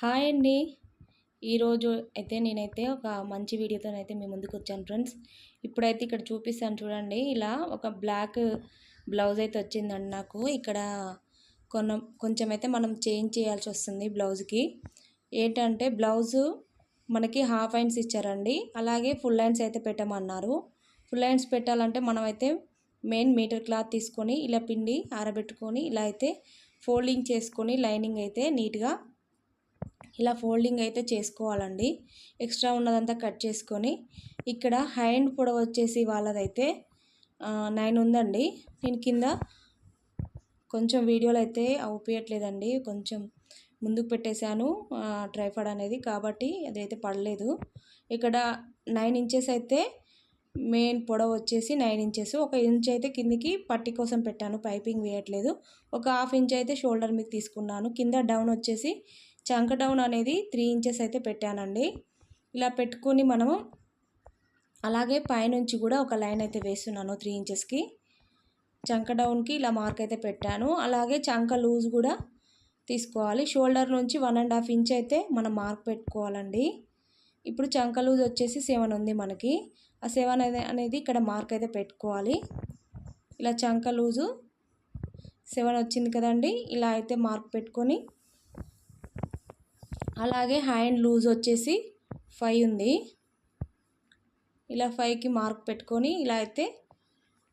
Hi అండి. ఈరోజు అయితే నేనైతే ఒక మంచి వీడియోతో అయితే మీ ముందుకు వచ్చాను ఫ్రెండ్స్. ఇప్పుడైతే ఇక్కడ చూపిస్తాను చూడండి. ఇలా ఒక బ్లాక్ బ్లౌజ్ అయితే వచ్చిందండి నాకు. ఇక్కడ కొన కొంచెం అయితే మనం చేంజ్ చేయాల్సి వస్తుంది బ్లౌజ్కి. ఏంటంటే బ్లౌజు మనకి హాఫ్ హ్యాండ్స్ ఇచ్చారండి. అలాగే ఫుల్ హ్యాండ్స్ అయితే పెట్టమన్నారు. ఫుల్ హ్యాండ్స్ పెట్టాలంటే మనమైతే మెయిన్ మీటర్ క్లాత్ తీసుకొని ఇలా పిండి ఆరబెట్టుకొని ఇలా అయితే ఫోల్డింగ్ చేసుకొని లైనింగ్ అయితే నీట్గా ఇలా ఫోల్డింగ్ అయితే చేసుకోవాలండి. ఎక్స్ట్రా ఉన్నదంతా కట్ చేసుకొని ఇక్కడ హ్యాండ్ పొడవు వచ్చేసి వాళ్ళదైతే నైన్ ఉందండి. నేను కింద కొంచెం వీడియోలో అయితే ఊపియట్లేదండి. కొంచెం ముందుకు పెట్టేశాను ట్రైఫాడ్ అనేది కాబట్టి అదైతే పడలేదు. ఇక్కడ నైన్ ఇంచెస్ అయితే మెయిన్ పొడవు వచ్చేసి నైన్ ఇంచెస్. ఒక ఇంచ్ అయితే కిందికి పట్టి కోసం పెట్టాను పైపింగ్ వేయట్లేదు. ఒక హాఫ్ ఇంచ్ అయితే షోల్డర్ మీద తీసుకున్నాను. కింద డౌన్ వచ్చేసి చంక డౌన్ అనేది త్రీ ఇంచెస్ అయితే పెట్టానండి. ఇలా పెట్టుకొని మనము అలాగే పైనుంచి కూడా ఒక లైన్ అయితే వేస్తున్నాను త్రీ ఇంచెస్కి. చంక డౌన్కి ఇలా మార్క్ అయితే పెట్టాను. అలాగే చంక లూజ్ కూడా తీసుకోవాలి. షోల్డర్ నుంచి వన్ అండ్ హాఫ్ ఇంచ్ అయితే మనం మార్క్ పెట్టుకోవాలండి. ఇప్పుడు చంక లూజ్ వచ్చేసి సెవెన్ ఉంది మనకి. ఆ సెవెన్ అనేది ఇక్కడ మార్క్ అయితే పెట్టుకోవాలి. ఇలా చంక లూజు సెవెన్ వచ్చింది కదండి. ఇలా అయితే మార్క్ పెట్టుకొని అలాగే హ్యాండ్ లూజ్ వచ్చేసి ఫైవ్ ఉంది. ఇలా ఫైవ్కి మార్క్ పెట్టుకొని ఇలా అయితే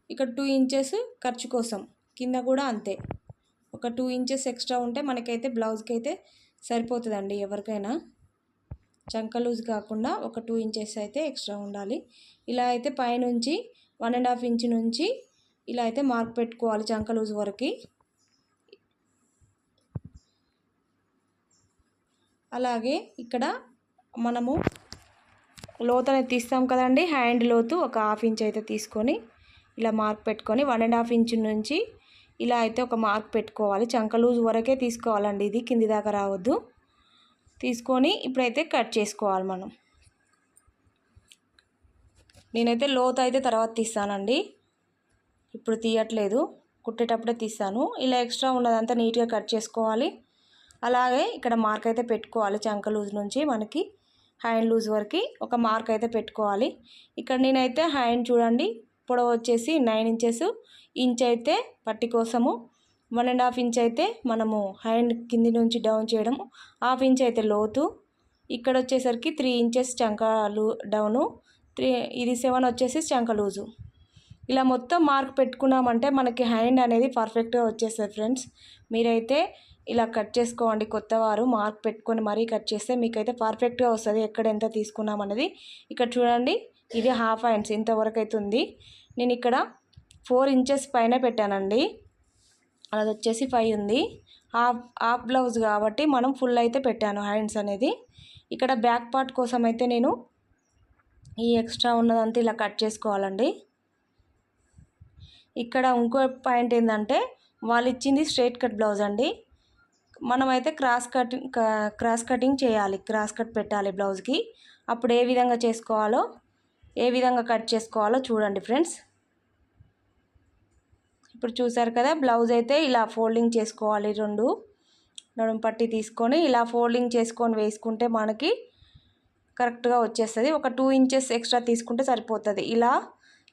ఇక్కడ టూ ఇంచెస్ ఖర్చు కోసం కింద కూడా అంతే. ఒక టూ ఇంచెస్ ఎక్స్ట్రా ఉంటే మనకైతే బ్లౌజ్కి అయితే సరిపోతుందండి ఎవరికైనా. చంక లూజ్ కాకుండా ఒక టూ ఇంచెస్ అయితే ఎక్స్ట్రా ఉండాలి. ఇలా అయితే పైనుంచి వన్ అండ్ హాఫ్ ఇంచ్ నుంచి ఇలా అయితే మార్క్ పెట్టుకోవాలి చంక లూజ్ వరకు. అలాగే ఇక్కడ మనము లోతు అనేది తీస్తాం కదండి. హ్యాండ్ లోతు ఒక హాఫ్ ఇంచ్ అయితే తీసుకొని ఇలా మార్క్ పెట్టుకొని వన్ అండ్ హాఫ్ ఇంచ్ నుంచి ఇలా అయితే ఒక మార్క్ పెట్టుకోవాలి. చంక లూజ్ వరకే తీసుకోవాలండి. ఇది కింది దాకా రావద్దు. తీసుకొని ఇప్పుడైతే కట్ చేసుకోవాలి మనం. నేనైతే లోతు అయితే తర్వాత తీస్తానండి. ఇప్పుడు తీయట్లేదు. కుట్టేటప్పుడే తీస్తాను. ఇలా ఎక్స్ట్రా ఉన్నదంతా నీట్గా కట్ చేసుకోవాలి. అలాగే ఇక్కడ మార్క్ అయితే పెట్టుకోవాలి చంక లూజ్ నుంచి మనకి హ్యాండ్ లూజ్ వరకు ఒక మార్క్ అయితే పెట్టుకోవాలి. ఇక్కడ నేనైతే హ్యాండ్ చూడండి పొడవు వచ్చేసి నైన్ ఇంచెస్ ఇంచ్ అయితే పట్టి కోసము వన్ అండ్ హాఫ్ ఇంచ్ అయితే మనము హ్యాండ్ కింది నుంచి డౌన్ చేయడం హాఫ్ ఇంచ్ అయితే లోతు ఇక్కడ వచ్చేసరికి త్రీ ఇంచెస్ చంక లూ డౌను త్రీ ఇది సెవెన్ వచ్చేసి చంక లూజు. ఇలా మొత్తం మార్క్ పెట్టుకున్నామంటే మనకి హ్యాండ్ అనేది పర్ఫెక్ట్గా వచ్చేస్తుంది ఫ్రెండ్స్. మీరైతే ఇలా కట్ చేసుకోండి కొత్తవారు మార్క్ పెట్టుకొని మరీ కట్ చేస్తే మీకైతే పర్ఫెక్ట్గా వస్తుంది ఎక్కడ ఎంత తీసుకున్నాం అనేది ఇక్కడ చూడండి ఇది హాఫ్ హ్యాండ్స్ ఇంతవరకు అవుతుంది నేను ఇక్కడ ఫోర్ ఇంచెస్ పైన పెట్టానండి. అది వచ్చేసి ఫైవ్ ఉంది. హాఫ్ హాఫ్ బ్లౌజ్ కాబట్టి మనం ఫుల్ అయితే పెట్టాను హ్యాండ్స్ అనేది. ఇక్కడ బ్యాక్ పార్ట్ కోసం అయితే నేను ఈ ఎక్స్ట్రా ఉన్నదంతా ఇలా కట్ చేసుకోవాలండి. ఇక్కడ ఇంకో పాయింట్ ఏంటంటే వాళ్ళు ఇచ్చింది స్ట్రైట్ కట్ బ్లౌజ్ అండి. మనమైతే క్రాస్ కటింగ్ క్రాస్ కటింగ్ చేయాలి. క్రాస్ కట్ పెట్టాలి బ్లౌజ్కి. అప్పుడు ఏ విధంగా చేసుకోవాలో ఏ విధంగా కట్ చేసుకోవాలో చూడండి ఫ్రెండ్స్. ఇప్పుడు చూసారు కదా బ్లౌజ్ అయితే ఇలా ఫోల్డింగ్ చేసుకోవాలి రెండు. నడుము పట్టి తీసుకొని ఇలా ఫోల్డింగ్ చేసుకొని వేసుకుంటే మనకి కరెక్ట్గా వచ్చేస్తుంది. ఒక టూ ఇంచెస్ ఎక్స్ట్రా తీసుకుంటే సరిపోతుంది. ఇలా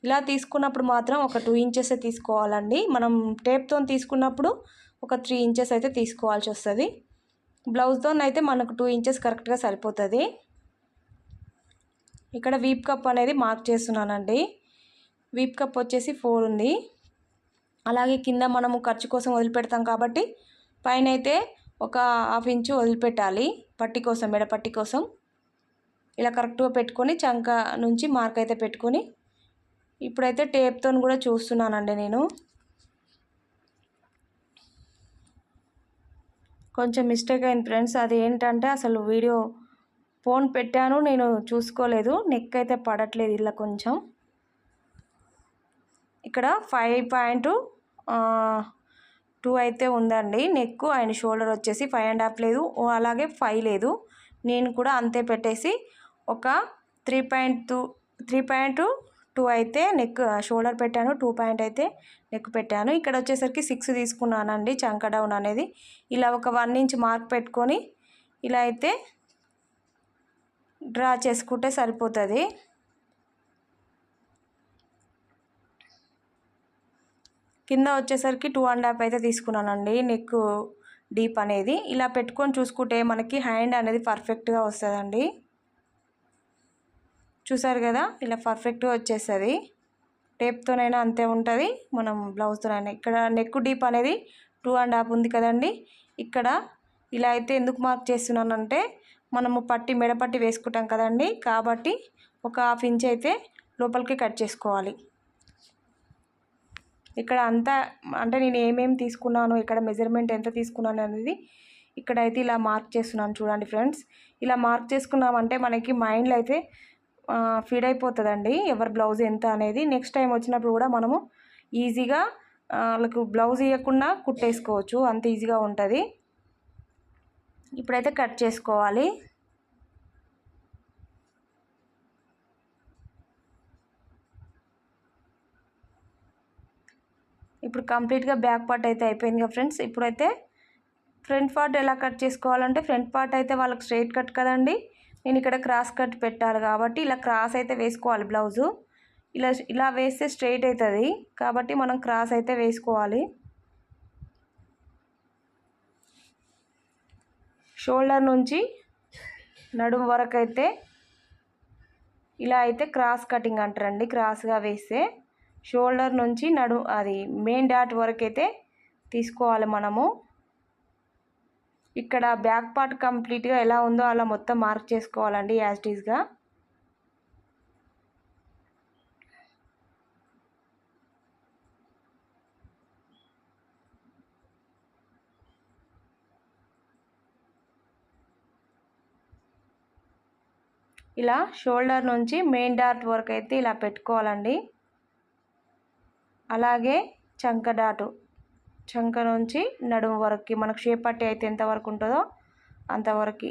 ఇలా తీసుకున్నప్పుడు మాత్రం ఒక టూ ఇంచెస్ తీసుకోవాలండి. మనం టేప్తో తీసుకున్నప్పుడు ఒక త్రీ ఇంచెస్ అయితే తీసుకోవాల్సి వస్తుంది. బ్లౌజ్తో అయితే మనకు టూ ఇంచెస్ కరెక్ట్గా సరిపోతుంది. ఇక్కడ వీప్ కప్ అనేది మార్క్ చేస్తున్నానండి. వీప్ కప్ వచ్చేసి ఫోర్ ఉంది. అలాగే కింద మనము ఖర్చు కోసం వదిలిపెడతాం కాబట్టి పైన అయితే ఒక హాఫ్ ఇంచు వదిలిపెట్టాలి. పట్టి కోసం మెడపట్టి కోసం. ఇలా కరెక్ట్గా పెట్టుకొని చంక నుంచి మార్క్ అయితే పెట్టుకొని ఇప్పుడైతే టేప్తో కూడా చూస్తున్నానండి నేను. కొంచెం మిస్టేక్ అయింది ఫ్రెండ్స్ అది ఏంటంటే అసలు వీడియో ఫోన్ పెట్టాను నేను చూసుకోలేదు. నెక్ అయితే పడట్లేదు ఇలా కొంచెం. ఇక్కడ ఫైవ్ పాయింట్ టూ అయితే ఉందండి. నెక్ అండ్ షోల్డర్ వచ్చేసి ఫైవ్ అండ్ హాఫ్ లేదు. అలాగే ఫైవ్ లేదు. నేను కూడా అంతే పెట్టేసి ఒక three point two three point two అయితే నెక్ షోల్డర్ పెట్టాను టూ పాయింట్ అయితే నెక్ పెట్టాను. ఇక్కడ వచ్చేసరికి సిక్స్ తీసుకున్నానండి చంక డౌన్ అనేది. ఇలా ఒక వన్ ఇంచ్ మార్క్ పెట్టుకొని ఇలా అయితే డ్రా చేసుకుంటే సరిపోతుంది. కింద వచ్చేసరికి టూ అండ్ హాఫ్ అయితే తీసుకున్నానండి నెక్ డీప్ అనేది. ఇలా పెట్టుకొని చూసుకుంటే మనకి హ్యాండ్ అనేది పర్ఫెక్ట్గా వస్తుందండి. చూసారు కదా? ఇలా పర్ఫెక్ట్గా వచ్చేస్తుంది. టేప్తోనైనా అంతే ఉంటుంది. మనం బ్లౌజ్తోనైనా. ఇక్కడ నెక్ డీప్ అనేది టూ అండ్ హాఫ్ ఉంది కదండి. ఇక్కడ ఇలా అయితే ఎందుకు మార్క్ చేస్తున్నానంటే మనము పట్టి మెడపట్టి వేసుకుంటాం కదండి. కాబట్టి ఒక హాఫ్ ఇంచ్ అయితే లోపలికి కట్ చేసుకోవాలి. ఇక్కడ అంతా అంటే నేను ఏమేమి తీసుకున్నాను ఇక్కడ మెజర్మెంట్ ఎంత తీసుకున్నాను అనేది ఇక్కడైతే ఇలా మార్క్ చేస్తున్నాను చూడండి ఫ్రెండ్స్. ఇలా మార్క్ చేసుకున్నామంటే మనకి మైండ్లో అయితే ఫీడ్ అయిపోతుందండి. ఎవరి బ్లౌజ్ ఎంత అనేది నెక్స్ట్ టైం వచ్చినప్పుడు కూడా మనము ఈజీగా వాళ్ళకు బ్లౌజ్ ఇవ్వకుండా కుట్టేసుకోవచ్చు. అంత ఈజీగా ఉంటుంది. ఇప్పుడైతే కట్ చేసుకోవాలి. ఇప్పుడు కంప్లీట్గా బ్యాక్ పార్ట్ అయితే అయిపోయింది కదా ఫ్రెండ్స్. ఇప్పుడైతే ఫ్రంట్ పార్ట్ ఎలా కట్ చేసుకోవాలంటే ఫ్రంట్ పార్ట్ అయితే వాళ్ళకి స్ట్రైట్ కట్ కదండి. నేను ఇక్కడ క్రాస్ కట్ పెట్టాలి కాబట్టి ఇలా క్రాస్ అయితే వేసుకోవాలి బ్లౌజు. ఇలా ఇలా వేస్తే స్ట్రైట్ అవుతుంది. కాబట్టి మనం క్రాస్ అయితే వేసుకోవాలి. షోల్డర్ నుంచి నడుము వరకు అయితే ఇలా అయితే క్రాస్ కటింగ్ అంటారండి క్రాస్గా వేస్తే. షోల్డర్ నుంచి నడు అది మెయిన్ డాట్ వరకు అయితే తీసుకోవాలి మనము. ఇక్కడ బ్యాక్ పార్ట్ కంప్లీట్గా ఎలా ఉందో అలా మొత్తం మార్క్ చేసుకోవాలండి యాజ్టీస్గా ఇలా షోల్డర్ నుంచి మెయిన్ డాట్ వరకు అయితే ఇలా పెట్టుకోవాలండి. అలాగే చంక డాటు. చంక నుంచి నడుము వరకు మనకు షేప్ పట్టి అయితే ఎంతవరకు ఉంటుందో అంతవరకు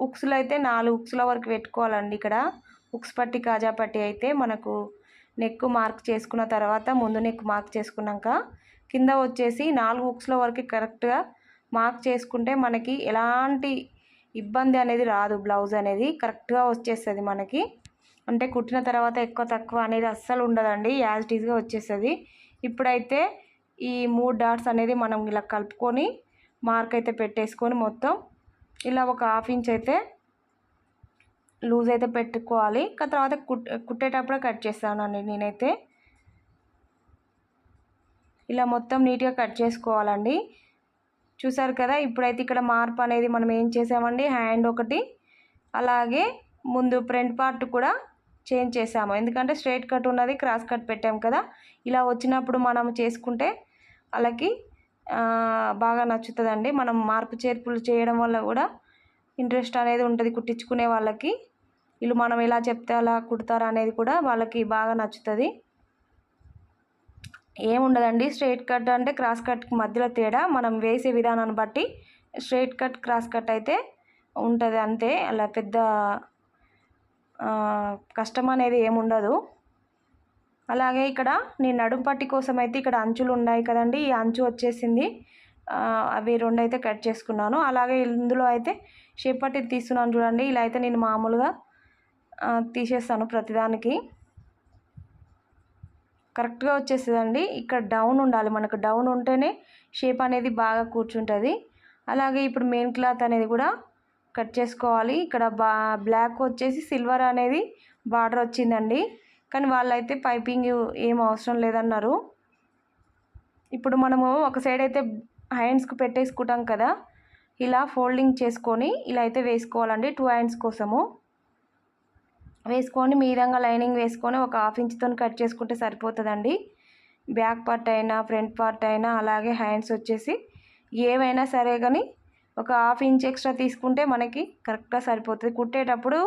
ఉక్స్లు అయితే నాలుగు ఉక్స్ల వరకు పెట్టుకోవాలండి ఇక్కడ. ఉక్స్ పట్టి కాజా పట్టి అయితే మనకు నెక్ మార్క్ చేసుకున్న తర్వాత ముందు నెక్ మార్క్ చేసుకున్నాక కింద వచ్చేసి నాలుగు ఉక్స్ల వరకు కరెక్ట్గా మార్క్ చేసుకుంటే మనకి ఎలాంటి ఇబ్బంది అనేది రాదు బ్లౌజ్ అనేది. కరెక్ట్గా వచ్చేస్తుంది మనకి. అంటే కుట్టిన తర్వాత ఎక్కువ తక్కువ అనేది అస్సలు ఉండదండి. యాజ్ టీజ్గా వచ్చేస్తుంది. ఇప్పుడైతే ఈ మూడు డాట్స్ అనేది మనం ఇలా కలుపుకొని మార్క్ అయితే పెట్టేసుకొని మొత్తం ఇలా ఒక హాఫ్ ఇంచ్ అయితే లూజ్ అయితే పెట్టుకోవాలి. తర్వాత కుట్ కుట్టేటప్పుడే కట్ చేస్తానండి నేనైతే. ఇలా మొత్తం నీట్గా కట్ చేసుకోవాలండి. చూసారు కదా ఇప్పుడైతే ఇక్కడ మార్పు అనేది మనం ఏం చేసామండి? హ్యాండ్ ఒకటి అలాగే ముందు ఫ్రంట్ పార్ట్ కూడా చేంజ్ చేసాము. ఎందుకంటే స్ట్రైట్ కట్ ఉన్నది క్రాస్ కట్ పెట్టాం కదా. ఇలా వచ్చినప్పుడు మనం చేసుకుంటే వాళ్ళకి బాగా నచ్చుతుందండి. మనం మార్పు చేర్పులు చేయడం వల్ల కూడా ఇంట్రెస్ట్ అనేది ఉంటుంది కుట్టించుకునే వాళ్ళకి. వీళ్ళు మనం ఎలా చెప్తే అలా కుడతారు అనేది కూడా వాళ్ళకి బాగా నచ్చుతుంది. ఏముండదండి స్ట్రైట్ కట్ అంటే క్రాస్ కట్కి మధ్యలో తేడా. మనం వేసే విధానాన్ని బట్టి స్ట్రైట్ కట్ క్రాస్ కట్ అయితే ఉంటుంది అంతే. అలా పెద్ద కష్టం అనేది ఏముండదు. అలాగే ఇక్కడ నేను నడుం పట్టి కోసం అయితే ఇక్కడ అంచులు ఉన్నాయి కదండి. ఈ అంచు వచ్చేసింది. అవి రెండు అయితే కట్ చేసుకున్నాను. అలాగే ఇందులో అయితే షేప్ పట్టి తీస్తున్నాను చూడండి. ఇలా అయితే నేను మామూలుగా తీసేస్తాను ప్రతిదానికి. కరెక్ట్గా వచ్చేస్తుందండి. ఇక్కడ డౌన్ ఉండాలి. మనకు డౌన్ ఉంటేనే షేప్ అనేది బాగా కూర్చుంటుంది. అలాగే ఇప్పుడు మెయిన్ క్లాత్ అనేది కూడా కట్ చేసుకోవాలి. ఇక్కడ బా బ్లాక్ వచ్చేసి సిల్వర్ అనేది బార్డర్ వచ్చిందండి. కానీ వాళ్ళైతే పైపింగ్ ఏం అవసరం లేదన్నారు. ఇప్పుడు మనము ఒక సైడ్ అయితే హ్యాండ్స్కి పెట్టేసుకుంటాం కదా ఇలా ఫోల్డింగ్ చేసుకొని ఇలా అయితే వేసుకోవాలండి టూ హ్యాండ్స్ కోసము. వేసుకొని మీదంగా లైనింగ్ వేసుకొని ఒక హాఫ్ ఇంచ్తో కట్ చేసుకుంటే సరిపోతుందండి. బ్యాక్ పార్ట్ అయినా ఫ్రంట్ పార్ట్ అయినా అలాగే హ్యాండ్స్ వచ్చేసి ఏవైనా సరే కానీ ఒక హాఫ్ ఇంచ్ ఎక్స్ట్రా తీసుకుంటే మనకి కరెక్ట్గా సరిపోతుంది. కుట్టేటప్పుడు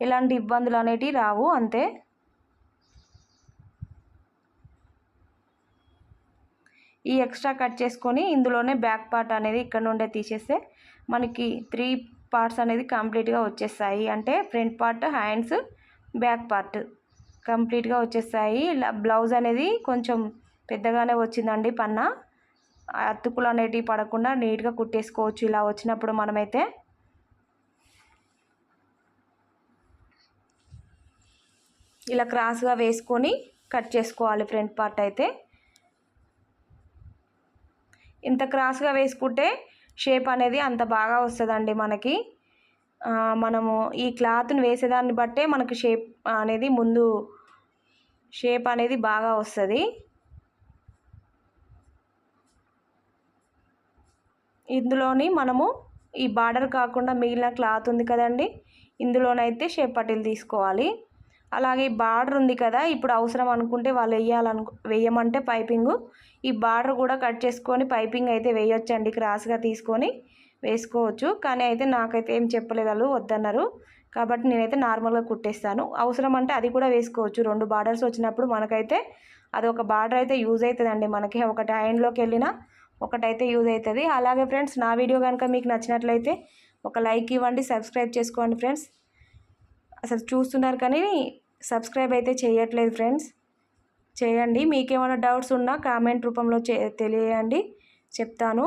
ఎలాంటి ఇబ్బందులు అనేటివి రావు అంతే. ఈ ఎక్స్ట్రా కట్ చేసుకొని ఇందులోనే బ్యాక్ పార్ట్ అనేది ఇక్కడ నుండే తీసేస్తే మనకి త్రీ పార్ట్స్ అనేది కంప్లీట్గా వచ్చేస్తాయి. అంటే front part hands back part కంప్లీట్గా వచ్చేస్తాయి. బ్లౌజ్ అనేది కొంచెం పెద్దగానే వచ్చిందండి పన్న. అతుకులు అనేటివి పడకుండా నీట్గా కుట్టేసుకోవచ్చు. ఇలా వచ్చినప్పుడు మనమైతే ఇలా క్రాస్గా వేసుకొని కట్ చేసుకోవాలి ఫ్రంట్ పార్ట్ అయితే. ఇంత క్రాస్గా వేసుకుంటే షేప్ అనేది అంత బాగా వస్తుందండి మనకి. మనము ఈ క్లాత్ని వేసేదాన్ని బట్టే మనకి షేప్ అనేది ముందు షేప్ అనేది బాగా వస్తుంది. ఇందులోని మనము ఈ బార్డర్ కాకుండా మిగిలిన క్లాత్ ఉంది కదండి ఇందులోనైతే షేప్ పట్టీలు తీసుకోవాలి. అలాగే బార్డర్ ఉంది కదా ఇప్పుడు అవసరం అనుకుంటే వాళ్ళు వేయాలనుకు వేయమంటే పైపింగు. ఈ బార్డర్ కూడా కట్ చేసుకొని పైపింగ్ అయితే వేయొచ్చండి క్రాస్గా తీసుకొని వేసుకోవచ్చు. కానీ అయితే నాకైతే ఏం చెప్పలేదు వాళ్ళు వద్దన్నారు. కాబట్టి నేనైతే నార్మల్గా కుట్టేస్తాను. అవసరం అంటే అది కూడా వేసుకోవచ్చు. రెండు బార్డర్స్ వచ్చినప్పుడు మనకైతే అది ఒక బార్డర్ అయితే యూజ్ అవుతుందండి. మనకి ఒకటి హ్యాండ్లోకి వెళ్ళినా ఒకటైతే యూజ్ అవుతుంది. అలాగే ఫ్రెండ్స్ నా వీడియో కనుక మీకు నచ్చినట్లయితే ఒక లైక్ ఇవ్వండి సబ్స్క్రైబ్ చేసుకోండి ఫ్రెండ్స్. అసలు చూస్తున్నారు కానీ సబ్స్క్రైబ్ అయితే చేయట్లేదు ఫ్రెండ్స్. చేయండి. మీకేమైనా డౌట్స్ ఉన్నా కామెంట్ రూపంలో చే తెలియండి చెప్తాను.